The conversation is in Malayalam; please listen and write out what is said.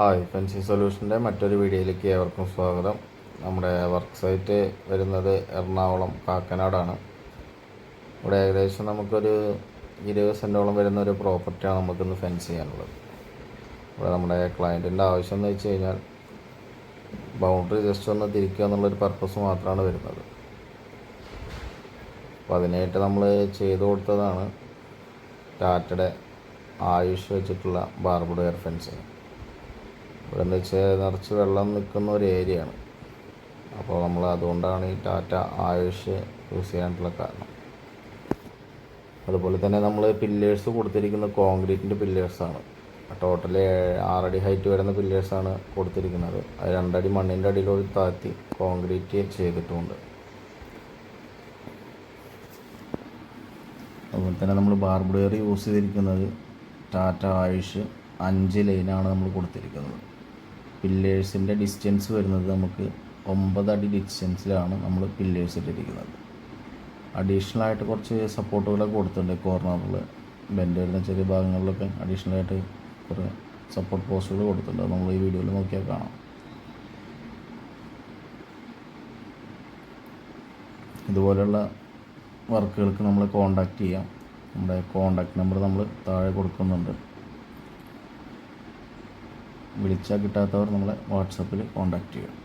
ഹായ് പെൻഷൻ സൊല്യൂഷന്റെ മറ്റൊരു വീഡിയോയിലേക്ക് ഏവർക്കും സ്വാഗതം. നമ്മുടെ വർക്ക് സൈറ്റ് വരുന്നത് എറണാകുളം കാക്കനാടാണ്. ഇവിടെ ഏകദേശം നമുക്കൊരു ഇരുപത് സെന്റോളം വരുന്ന ഒരു പ്രോപ്പർട്ടിയാണ് നമുക്കിന്ന് ഫെൻസ് ചെയ്യാനുള്ളത്. ഇവിടെ നമ്മുടെ ക്ലയന്റിന്റെ ആവശ്യം എന്ന് വെച്ച് കഴിഞ്ഞാൽ ബൗണ്ടറി ജസ്റ്റ് ഒന്ന് തിരിക്കുക എന്നുള്ളൊരു പർപ്പസ് മാത്രമാണ് വരുന്നത്. അപ്പോൾ അതിനായിട്ട് നമ്മൾ ചെയ്തു കൊടുത്തതാണ് ടാറ്റയുടെ ആയുഷ് വെച്ചിട്ടുള്ള ബാർബുഡ് എയർ ഫെൻസിങ് ഇവിടെ എന്താ വെച്ചാൽ നിറച്ച് വെള്ളം നിൽക്കുന്ന ഒരു ഏരിയയാണ് അപ്പോൾ നമ്മൾ അതുകൊണ്ടാണ് ഈ ടാറ്റ ആയുഷ് യൂസ് ചെയ്യാനുള്ള കാരണം. അതുപോലെ തന്നെ നമ്മൾ പില്ലേഴ്സ് കൊടുത്തിരിക്കുന്ന കോൺക്രീറ്റിന്റെ പില്ലേഴ്സാണ് ടോട്ടൽ ആറടി ഹൈറ്റ് വരുന്ന പില്ലേഴ്സാണ് കൊടുത്തിരിക്കുന്നത്. അത് രണ്ടടി മണ്ണിന്റെ അടിയിലൂടെ താഴ്ത്തി കോൺക്രീറ്റ് ചെയ്തിട്ടുമുണ്ട് അതുപോലെ തന്നെ നമ്മൾ ബാർബ് യൂസ് ചെയ്തിരിക്കുന്നത് ടാറ്റ ആയുഷ് അഞ്ച് ലൈനാണ് നമ്മൾ കൊടുത്തിരിക്കുന്നത്. പില്ലേഴ്സിന്റെ ഡിസ്റ്റൻസ് വരുന്നത് നമുക്ക് ഒമ്പത് അടി ഡിസ്റ്റൻസിലാണ് നമ്മൾ പില്ലേഴ്സ് ഇട്ടിരിക്കുന്നത്. അഡീഷണൽ ആയിട്ട് കുറച്ച് സപ്പോർട്ടുകളൊക്കെ കൊടുത്തിട്ടുണ്ട് കോർണറിൽ ബെൻഡ് വരുന്ന ചെറിയ ഭാഗങ്ങളിലൊക്കെ അഡീഷണൽ ആയിട്ട് കുറേ സപ്പോർട്ട് പോസ്റ്റുകൾ കൊടുത്തിട്ടുണ്ട്. നമ്മൾ ഈ വീഡിയോയിൽ നോക്കിയാൽ കാണാം. ഇതുപോലെയുള്ള വർക്കുകൾക്ക് നമ്മൾ കോണ്ടാക്ട് ചെയ്യാം. നമ്മുടെ കോണ്ടാക്ട് നമ്പർ നമ്മൾ താഴെ കൊടുക്കുന്നുണ്ട്. വിളിച്ചാൽ കിട്ടാത്തവർ നമ്മളെ വാട്സപ്പിൽ കോൺടാക്റ്റ് ചെയ്യാം